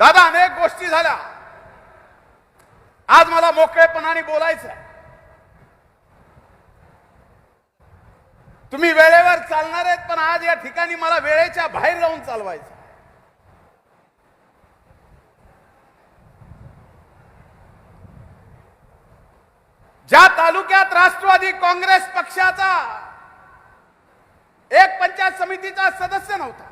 दादा अनेक गोष्टी झाल्या. आज मला मोकळेपणाने बोलायचं आहे तुम्ही वेळेवर चालणार आहेत पण आज या ठिकाणी मला वेळेच्या बाहेर जाऊन चालवायचं ज्या तालुक्यात राष्ट्रवादी काँग्रेस पक्षाचा एक पंचायत समितीचा सदस्य नव्हता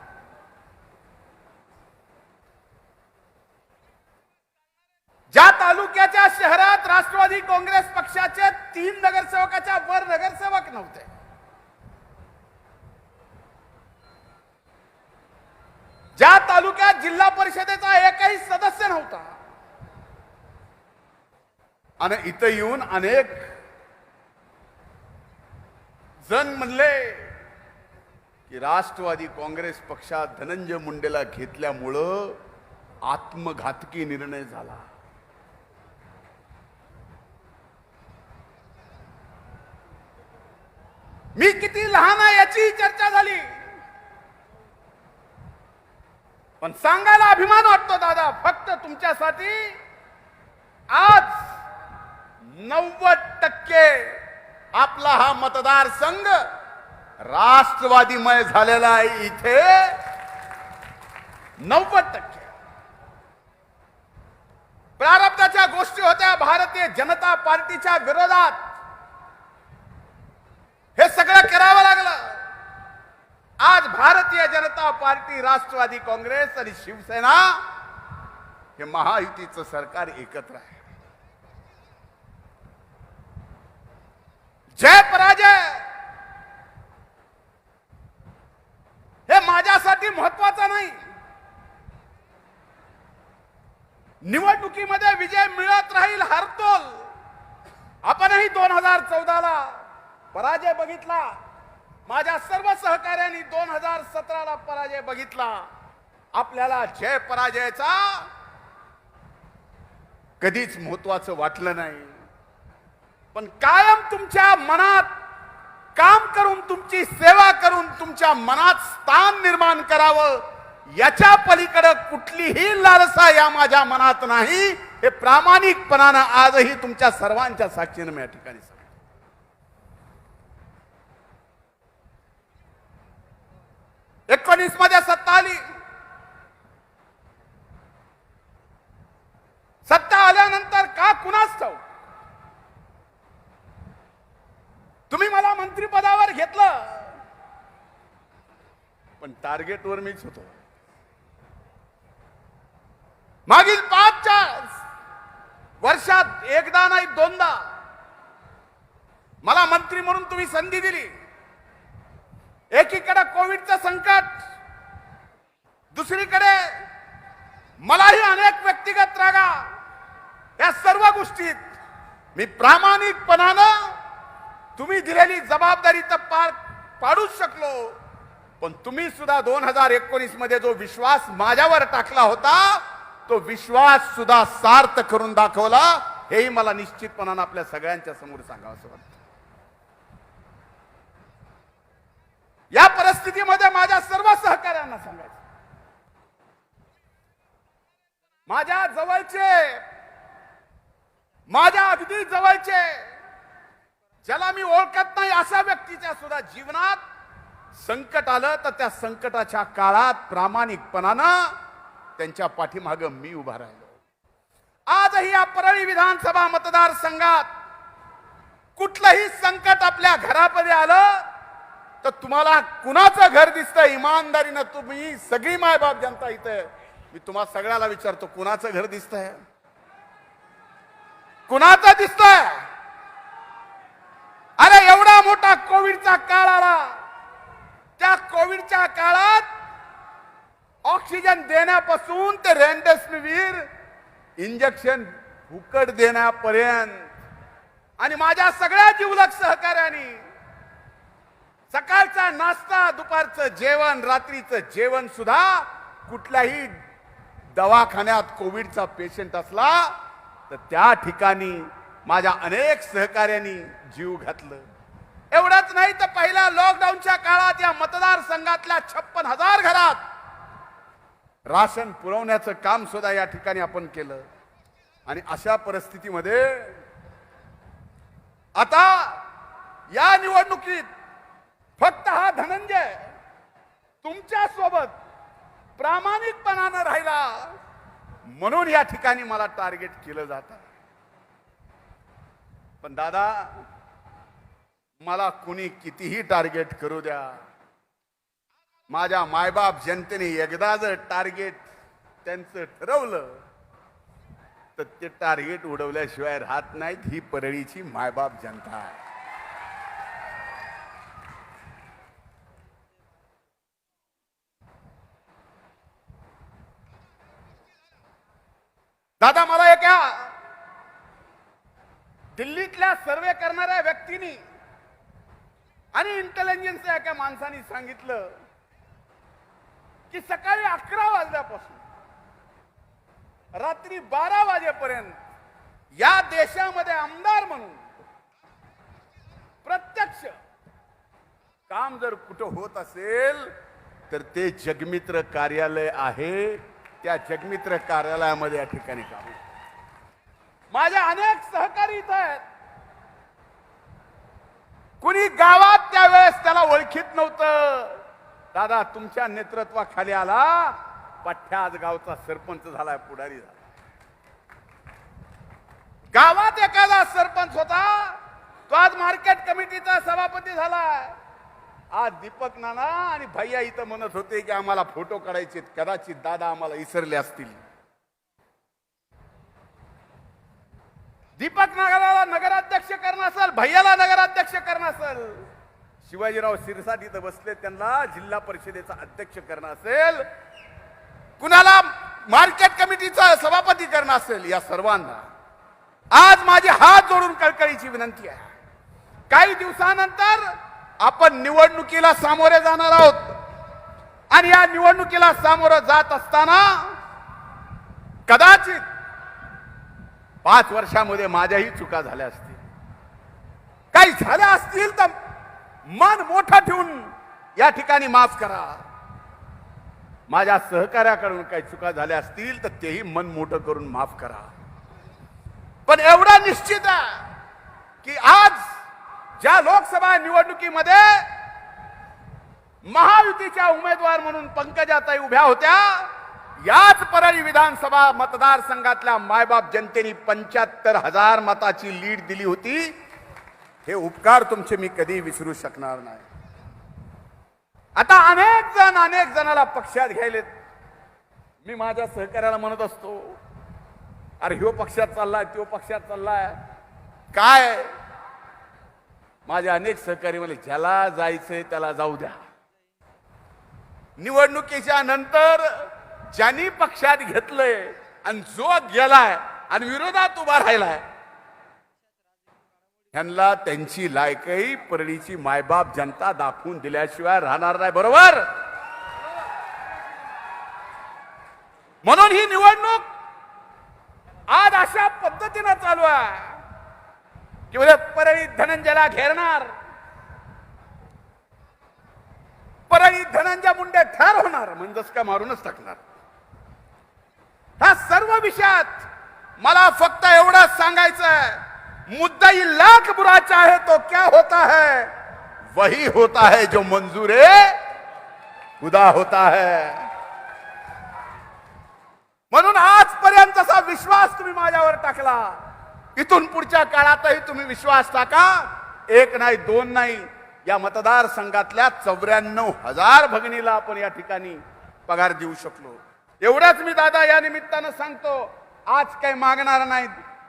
ज्या तालुक्याच्या शहरात राष्ट्रवादी काँग्रेस पक्षाचे तीन नगरसेवकाच्या वर नगरसेवक नव्हते. ज्या तालुक्यात जिल्हा परिषदेचा एकही सदस्य नव्हता आणि इथं येऊन अनेक जण म्हणले की राष्ट्रवादी काँग्रेस पक्षात धनंजय मुंडेला घेतल्यामुळं आत्मघातकी निर्णय झाला. मी किती लहान आहे याची चर्चा झाली. पण सांगायला अभिमान वाटतो दादा फक्त तुमच्यासाठी आज नव्वद टक्के आपला हा मतदारसंघ राष्ट्रवादीमय झालेला आहे इथे. नव्वद टक्के. प्रारब्धाच्या गोष्टी होत्या भारतीय जनता पार्टीच्या विरोधात. सगळं करावं लागलं. आज भारतीय जनता पार्टी राष्ट्रवादी काँग्रेस आणि शिवसेना हे महायुतीचं सरकार एकत्र आहे. जय पराजय! हे माझ्यासाठी महत्वाचं नाही. निवडणुकीमध्ये विजय मिळत राहील हरतोल. आपणही दोन हजार चौदाला पराजय बघितला. माझ्या सर्व सहकार्यांनी दोन हजार सतराला पराजय बघितला. आपल्याला जय पराजयाचा कधीच महत्वाचं वाटलं नाही. पण कायम तुमच्या मनात काम करून तुमची सेवा करून तुमच्या मनात स्थान निर्माण करावं याच्या पलीकडे कुठलीही लालसा या माझ्या मनात नाही. हे प्रामाणिकपणानं आजही तुमच्या सर्वांच्या साक्षीनं मी या ठिकाणी सांगतो एकोणीसमध्ये सत्ता आली. सत्ता आल्यानंतर का कुणाच तुम्ही मला मंत्रिपदावर घेतलं. पण टार्गेटवर मीच होतो. मागील पाच चार वर्षात एकदा नाही दोनदा मला मंत्री म्हणून तुम्ही संधी दिली. एकीकडे कोविडचं संकट दुसरीकडे मलाही अनेक व्यक्तिगत रागा. या सर्व गोष्टीत मी प्रामाणिकपणानं तुम्ही दिलेली जबाबदारी तर पार पाडूच शकलो पण तुम्ही सुद्धा दोन हजार एकोणीसमध्ये जो विश्वास माझ्यावर टाकला होता तो विश्वास सुद्धा सार्थ करून दाखवला हेही मला निश्चितपणानं आपल्या सगळ्यांच्या समोर सांगावं असं वाटतं. या परिस्थितीमध्ये माझ्या सर्व सहकार्यांना सांगायचं. माझ्या जवळचे माझ्या अगदी जवळचे ज्याला मी ओळखत नाही अशा व्यक्तीच्या सुद्धा जीवनात संकट आलं तर त्या संकटाच्या काळात प्रामाणिकपणानं त्यांच्या पाठीमाग मी उभा राहिलो. आजही या परळी विधानसभा मतदारसंघात कुठलंही संकट आपल्या घरामध्ये आलं तर तुम्हाला कुणाचं घर दिसतं इमानदारीनं तुम्ही सगळी मायबाप जनता इथं मी तुम्हाला सगळ्याला विचारतो कुणाचं घर दिसतंय? कुणाचं दिसतंय? अरे एवढा मोठा कोविडचा काळ आला. त्या कोविडच्या काळात ऑक्सिजन देण्यापासून ते रेमडेसिवीर इंजेक्शन फुकट देण्यापर्यंत. आणि माझ्या सगळ्या जीवलक सहकार्याने सकाळचा नाश्ता दुपारचं जेवण रात्रीचं जेवण सुद्धा कुठल्याही दवाखान्यात कोविडचा पेशंट असला तर त्या ठिकाणी माझ्या अनेक सहकार्यांनी जीव घातलं. एवढंच नाही तर पहिल्या लॉकडाऊनच्या काळात या मतदारसंघातल्या छप्पन हजार घरात राशन पुरवण्याचं काम सुद्धा या ठिकाणी आपण केलं. आणि अशा परिस्थितीमध्ये आता या निवडणुकीत फक्त हा धनंजय तुमच्यासोबत प्रामाणिकपणानं राहिला म्हणून या ठिकाणी मला टार्गेट केलं जात. पण दादा मला कुणी कितीही टार्गेट करू द्या. माझ्या मायबाप जनतेने एकदा जर टार्गेट त्यांचं ठरवलं तर ते टार्गेट उडवल्याशिवाय राहत नाहीत ही परळीची मायबाप जनता आहे दादा मला एका दिल्लीतल्या सर्वे करणाऱ्या व्यक्तीनी आणि इंटेलिजन्स एका माणसाने सांगितलं की सकाळी अकरा वाजल्यापासून रात्री बारा वाजेपर्यंत या देशामध्ये आमदार म्हणून प्रत्यक्ष काम जर कुठं होत असेल तर ते जगमित्र कार्यालय आहे. त्या जगमित्र कार्यालयामध्ये या ठिकाणी काम माझ्या माझे अनेक सहकारी इथं आहेत. कुणी गावात त्यावेळेस त्याला ओळखीत नव्हतं. दादा तुमच्या नेतृत्वाखाली आला. पठ्या आज गावचा सरपंच झालाय पुढारी झाला. गावात एखादा सरपंच होता तो आज मार्केट कमिटीचा सभापती झालाय. आज दीपक नाना आणि भैया इथं म्हणत होते की आम्हाला फोटो काढायचे कदाचित दादा आम्हाला इसरले असतील. दीपक नागराला नगर असल भैयाला नगराध्यक्ष करणं असल. शिवाजीराव शिरसाट इथं बसले त्यांना जिल्हा परिषदेचा अध्यक्ष करणं असेल. कुणाला मार्केट कमिटीचा सभापती करणं असेल या सर्वांना. आज माझी हात जोडून कळकळीची विनंती आहे. काही दिवसानंतर आपण निवडणुकीला सामोरे जाणार आहोत. आणि या निवडणुकीला सामोरं जात असताना कदाचित पाच वर्षामध्ये माझ्याही चुका झाल्या असतील. काही झाल्या असतील तर मन मोठं ठेवून या ठिकाणी माफ करा. माझ्या सहकार्याकडून काही चुका झाल्या असतील तर तेही मन मोठं करून माफ करा. पण एवढा निश्चित आहे की आज ज्या लोकसभा निवडणुकीमध्ये महायुतीच्या उमेदवार म्हणून पंकजाताई उभ्या होत्या याच परळी विधानसभा मतदारसंघातल्या मायबाप जनतेने पंच्याहत्तर हजार मताची लीड दिली होती. हे उपकार तुमचे मी कधी विसरू शकणार नाही. आता अनेक जण अनेक जणाला पक्षात घ्यायलेत मी माझ्या सहकार्याला म्हणत असतो अरे ह्यो पक्षात चाललाय त्यो पक्षात चाललाय. काय? माझे अनेक सहकारी म्हणले ज्याला जायचंय त्याला जाऊ द्या. निवडणुकीच्या नंतर ज्यांनी पक्षात घेतलंय आणि जो गेलाय आणि विरोधात उभा राहिलाय ह्यांना त्यांची लायकही परळीची मायबाप जनता दाखवून दिल्याशिवाय राहणार नाही बरोबर? म्हणून ही निवडणूक आज अशा पद्धतीनं चालू आहे की म्हणजे परळी धनंजयला घेरणार. परळी धनंजय मुंडे ठार होणार म्हणजेच का मारूनच टाकणार. ह्या सर्व विषयात मला फक्त एवढंच सांगायचं आहे मुद्दा लाख बुरा चाहे तो क्या होता है? वही होता है जो मंजूर खुदा होता है। म्हणून आजपर्यंतचा विश्वास तुम्ही माझ्यावर टाकला. इथून पुढच्या काळातही तुम्ही विश्वास टाका. एक नाही दोन नाही या मतदारसंघातल्या चौऱ्याण्णव हजार भगिनीला आपण या ठिकाणी पगार देऊ शकलो. एवढंच मी दादा या निमित्तानं सांगतो. आज काही मागणार नाहीत.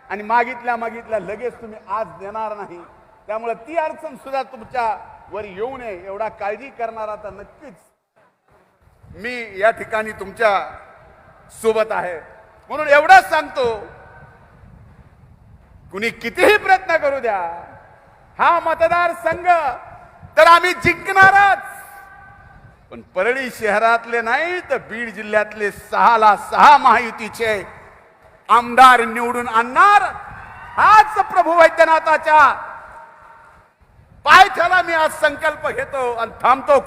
आणि मागितल्या मागितल्या लगेच तुम्ही आज देणार नाही. त्यामुळे ती अडचण सुद्धा तुमच्या वर येऊ नये एवढा काळजी करणारा तर नक्कीच मी या ठिकाणी तुमच्यासोबत आहे. म्हणून एवढंच सांगतो कुणी कितीही प्रयत्न करू द्या हा मतदारसंघ तर आम्ही जिंकणारच. पण परळी शहरातले नाही तर बीड जिल्ह्यातले सहाला सहा महायुतीचे आमदार निवडून आणणार. हाच प्रभू वैद्यनाथाच्या पायथ्याला मी आज संकल्प घेतो आणि थांबतो.